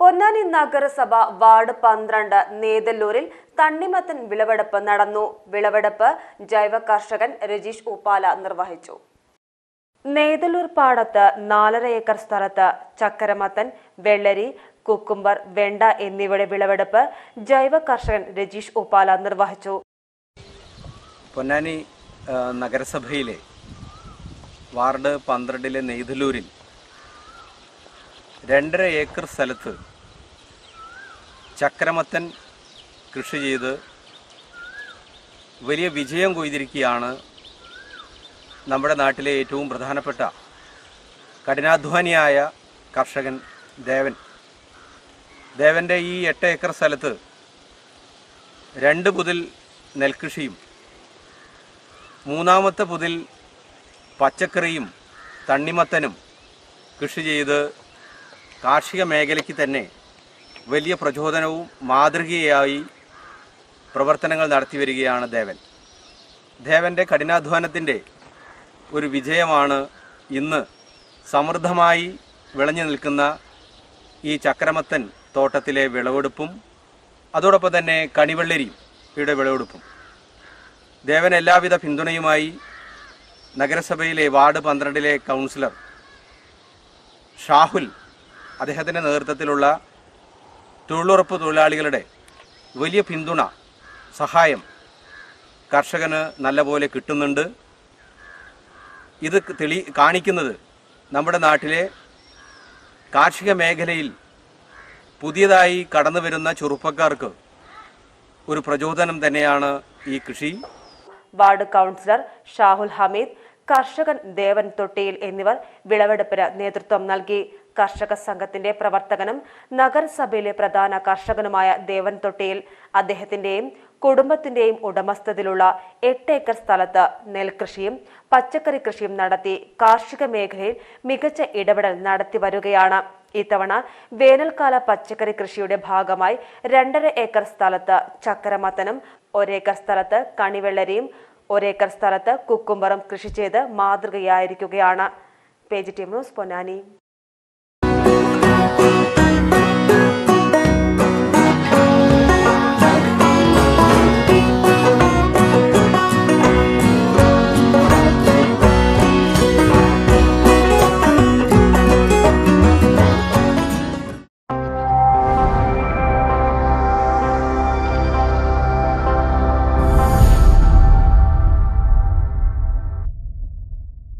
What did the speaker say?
പൊന്നാനി നഗരസഭ വാർഡ് പന്ത്രണ്ട് നേതല്ലൂരിൽ തണ്ണിമത്തൻ വിളവെടുപ്പ് നടന്നു. വിളവെടുപ്പ് ജൈവ കർഷകൻ രജീഷ് ഉപ്പാല നിർവഹിച്ചു. നേതല്ലൂർ പാടത്ത് നാലര ഏക്കർ സ്ഥലത്ത് ചക്കരമത്തൻ വെള്ളരി കുക്കുംബർ വെണ്ട എന്നിവയുടെ വിളവെടുപ്പ് ജൈവ കർഷകൻ രജീഷ് ഉപ്പാല നിർവഹിച്ചു. പൊന്നാനി നഗരസഭയിലെ വാർഡ് പന്ത്രണ്ടിലെ നെയ്തലൂരിൽ രണ്ടര ഏക്കർ സ്ഥലത്ത് ചക്രമത്തൻ കൃഷി ചെയ്ത് വലിയ വിജയം കൊയ്തിരിക്കുകയാണ് നമ്മുടെ നാട്ടിലെ ഏറ്റവും പ്രധാനപ്പെട്ട കഠിനാധ്വാനിയായ കർഷകൻ ദേവൻ. ദേവന്റെ ഈ എട്ട് ഏക്കർ സ്ഥലത്ത് രണ്ട് പുതിൽ നെൽകൃഷിയും മൂന്നാമത്തെ പുതിൽ പച്ചക്കറിയും തണ്ണിമത്തനും കൃഷി ചെയ്ത് കാർഷിക മേഖലയ്ക്ക് തന്നെ വലിയ പ്രചോദനവും മാതൃകയായി പ്രവർത്തനങ്ങൾ നടത്തി വരികയാണ് ദേവൻ. ദേവന്റെ കഠിനാധ്വാനത്തിന്റെ ഒരു വിജയമാണ് ഇന്ന് സമൃദ്ധമായി വിളഞ്ഞു നിൽക്കുന്ന ഈ ചക്രമത്തൻ തോട്ടത്തിലെ വിളവെടുപ്പും അതോടൊപ്പം തന്നെ കണിവെള്ളരിയുടെ വിളവെടുപ്പും. ദേവൻ എല്ലാവിധ പിന്തുണയുമായി നഗരസഭയിലെ വാർഡ് പന്ത്രണ്ടിലെ കൗൺസിലർ ഷാഹുൽ അദ്ദേഹത്തിന്റെ നേതൃത്വത്തിലുള്ള തൊഴിലുറപ്പ് തൊഴിലാളികളുടെ വലിയ പിന്തുണ സഹായം കർഷകന് നല്ലപോലെ കിട്ടുന്നുണ്ട്. ഇത് തെളി കാണിക്കുന്നത് നമ്മുടെ നാട്ടിലെ കാർഷിക മേഖലയിൽ പുതിയതായി കടന്നു വരുന്ന ചെറുപ്പക്കാർക്ക് ഒരു പ്രചോദനം തന്നെയാണ് ഈ കൃഷി. വാർഡ് കൗൺസിലർ ഷാഹുൽ ഹമീദ് കർഷകൻ ദേവൻ തൊട്ടിയിൽ എന്നിവർ വിളവെടുപ്പിന് നേതൃത്വം നൽകി. കർഷക സംഘത്തിന്റെ പ്രവർത്തകനും നഗരസഭയിലെ പ്രധാന കർഷകനുമായ ദേവൻ തൊട്ടിയിൽ അദ്ദേഹത്തിന്റെയും കുടുംബത്തിന്റെയും ഉടമസ്ഥതയിലുള്ള എട്ട് ഏക്കർ സ്ഥലത്ത് നെൽകൃഷിയും പച്ചക്കറി കൃഷിയും നടത്തി കാർഷിക മേഖലയിൽ മികച്ച ഇടപെടൽ നടത്തി വരികയാണ്. ഇത്തവണ വേനൽക്കാല പച്ചക്കറി കൃഷിയുടെ ഭാഗമായി രണ്ടര ഏക്കർ സ്ഥലത്ത് ചക്കരമത്തനും ഒരേക്കർ സ്ഥലത്ത് കണിവെള്ളരിയും ഒരേക്കർ സ്ഥലത്ത് കുക്കുംബറും കൃഷി ചെയ്ത് മാതൃകയായിരിക്കുകയാണ്. Page team news Ponnani.